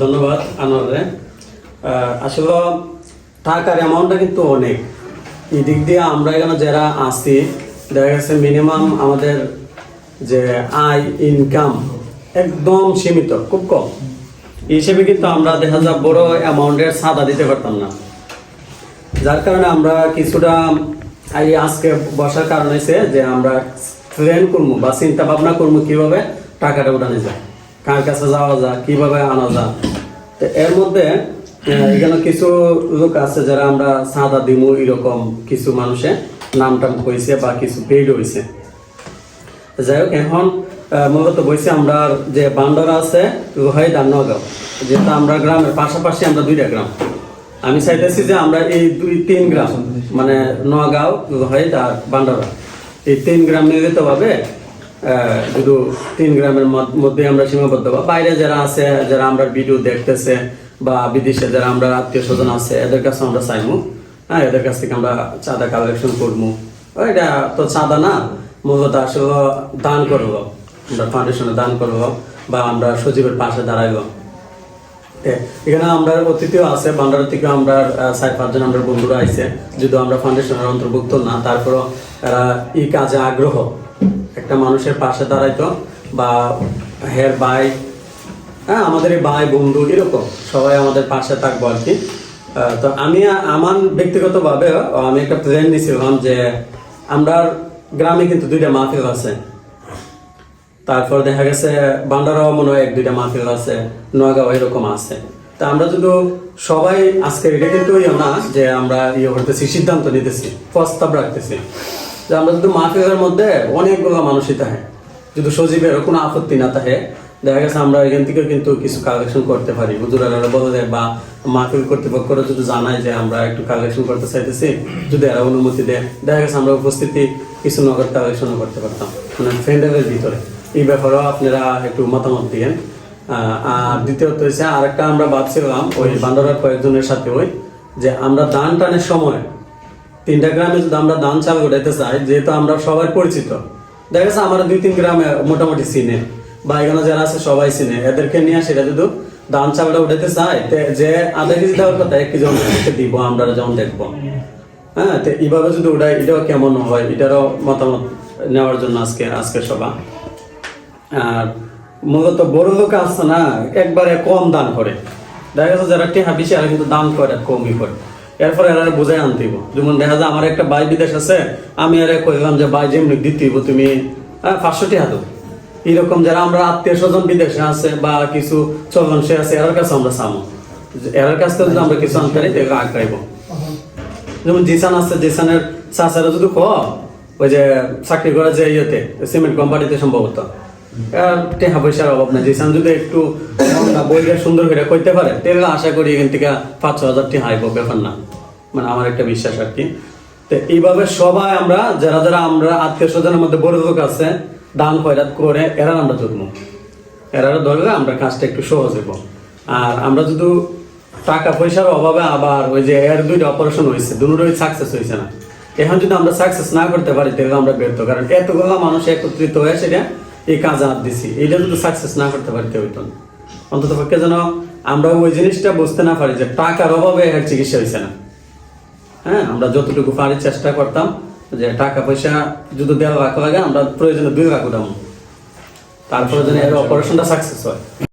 ধন্যবাদ, আনোয়ারে। আসলে টাকার অ্যামাউন্টটা কিন্তু অনেক। এই দিক দিয়ে আমরা এখানে যারা আছি, দেখা গেছে মিনিমাম আমাদের যে আয় ইনকাম একদম সীমিত, খুব কম। হিসেবে কিন্তু আমরা দেখা যায় বড় অ্যামাউন্টের সাদা দিতে পারতাম না। যার কারণে আমরা কিছুটা এই আজকে বসার কারণ হয়েছে যে আমরা প্ল্যান করব বা চিন্তা ভাবনা করব কীভাবে টাকাটা উঠানো যায়। কার কাছে যাওয়া যায়, কীভাবে আনা যায়। তো এর মধ্যে এখানে কিছু লোক আছে যারা আমরা সাদা দিমু এরকম কিছু মানুষে নাম টাম হয়েছে বা কিছু পেইড হয়েছে যাই হোক, এখন মূলত বলছি আমরা যে বান্ডারা আছে আর নগাঁও যেহেতু আমরা গ্রামের পাশাপাশি আমরা দুইটা গ্রাম। আমি চাইতেছি যে আমরা এই দুই, তিন গ্রাম মানে নগাঁও, রোহাইদ আর বান্ডারা এই তিন গ্রাম মিলিত ভাবে শুধু তিন গ্রামের মধ্যে আমরা সীমাবদ্ধ বা বাইরে যারা আছে, যারা আমরা ভিডিও দেখতেছে বা বিদেশে যারা আমরা আত্মীয় স্বজন আছে, এদের কাছে আমরা চাইমু। হ্যাঁ এদের কাছ থেকে আমরা চাঁদা কালেকশন করব এটা তো চাঁদা না, মূলত আসলে দান করব। আমরা ফাউন্ডেশনে দান করব বা আমরা সচিবের পাশে দাঁড়াইবো। এখানে আমরা অতিথিও আছে বান্ডার থেকে আমরা চার, পাঁচজন আমরা বন্ধুরা আইছে। যদি আমরা ফাউন্ডেশনের অন্তর্ভুক্ত না, তারপরও এরা এই কাজে আগ্রহ। একটা মানুষের পাশে দাঁড়াইতো বা হের ভাই হ্যাঁ আমাদের এই ভাই, বন্ধু, এরকম সবাই আমাদের পাশে থাকব আর কি। তো আমি আমার ব্যক্তিগতভাবে আমি একটা প্ল্যান নিয়েছিলাম যে আমরা গ্রামে কিন্তু দুইটা মাহফিল আছে। তারপর দেখা গেছে বান্ডারাও মনে হয় এক, দুইটা মাহফিল আছে, নোয়াগাঁও এরকম আছে। তা আমরা যদি সবাই আজকে এটা কিন্তু না যে আমরা ইয়ে করতেছি, সিদ্ধান্ত নিতেছি, প্রস্তাব রাখতেছি। যে আমরা যদি মাহফিলের মধ্যে অনেকগুলো মানুষই থাকে, যদি সজীবের কোনো আপত্তি না থাকে, দেখা গেছে আমরা এখান থেকে কিন্তু কিছু কালেকশন করতে পারি। হুজুরারা বলে দেয় বা মাহফিল কর্তৃপক্ষরা যদি জানায় যে আমরা একটু কালেকশন করতে চাইতেছি, যদি এরা অনুমতি দেয়, দেখা গেছে আমরা উপস্থিতি কিছু নগদ কালেকশনও করতে পারতাম। মানে ফ্রেন্ডের ভিতরে। এই ব্যাপারেও আপনারা একটু মতামত দিয়েন। আর দ্বিতীয়ত হচ্ছে আরেকটা আমরা ভাবছিলাম, ওই বান্দরার কয়েকজনের সাথে ওই, যে আমরা দান টানের সময় তিনটা গ্রামে যদি আমরা দান চালু উঠাইতে চাই, যেহেতু আমরা সবাই পরিচিত, দেখা গেছে আমরা দুই তিন গ্রামে মোটামুটি চিনে বা এখানে যারা আছে সবাই চিনে। এদেরকে নিয়ে সেটা যদি দান চালটা উঠাইতে চাই যে আধা কেজি দেওয়ার কথা, এক কেজি আমাদেরকে দিব, আমরা যেমন দেখব। হ্যাঁ তো এইভাবে যদি ওটাই এটাও কেমন হয়, এটারও মতামত নেওয়ার জন্য আজকে আজকে সভা। আর মূলত বড় লোক আছে না, একবারে কম দান করে। দেখা গেছে যারা টেহা বেশি আর কিন্তু দান করে, কমই করে। এরপরে এরা বোঝাই আনতে হইব। যেমন দেখা যায় আমার একটা ভাই বিদেশ আছে, আমি এর কইলাম যে, ভাই, যেমনি দিতে হইব, তুমি হ্যাঁ পাঁচশো টেহা দাও। এরকম যারা আমরা আত্মীয় স্বজন বিদেশে আছে বা কিছু চলন সে আছে এর কাছে আমরা সামো এর কাছ থেকে যদি আমরা কিছু আনতে পারি, তাহলে আগাইব যেমন জিসান আছে, জিসানের চাচারা যদি ক ওই যে, চাকরি করা যে ইয়েতে, সিমেন্ট কোম্পানিতে সম্ভবত আর পয়সার অভাব জিসান যদি একটু বইটা সুন্দর করে পারে তাহলে আশা করি এখান থেকে পাঁচ ছ হাজার টাকা আইব, ব্যাপার না। মানে আমার একটা বিশ্বাস আর কি। তো এইভাবে সবাই আমরা, যারা যারা আমরা আত্মীয় স্বজনের মধ্যে বড় লোক আছে, দান করে এরা আমরা আমরা কাজটা একটু সহজ হইব। আর আমরা যদি টাকা পয়সার অভাবে আবার ওই যে এর দুইটা অপারেশন হয়েছে দুটোই সাকসেস হয়েছে না। এখন যদি আমরা সাকসেস না করতে পারি তাহলে আমরা ব্যর্থ। কারণ এতগুলো মানুষ একত্রিত হয়ে সেটা এই কাজে হাত দিছি। এটা যদি সাকসেস না করতে পারি হইতো না। অন্তত পক্ষে যেন আমরা ওই জিনিসটা বুঝতে না পারি যে টাকার অভাবে এর চিকিৎসা হয়েছে না। হ্যাঁ আমরা যতটুকু পারি চেষ্টা করতাম যে টাকা পয়সা যদি দেওয়া রাখা লাগে আমরা প্রয়োজনে দুই রাখো উঠাম তারপরে যেন এর অপারেশনটা সাকসেস হয়।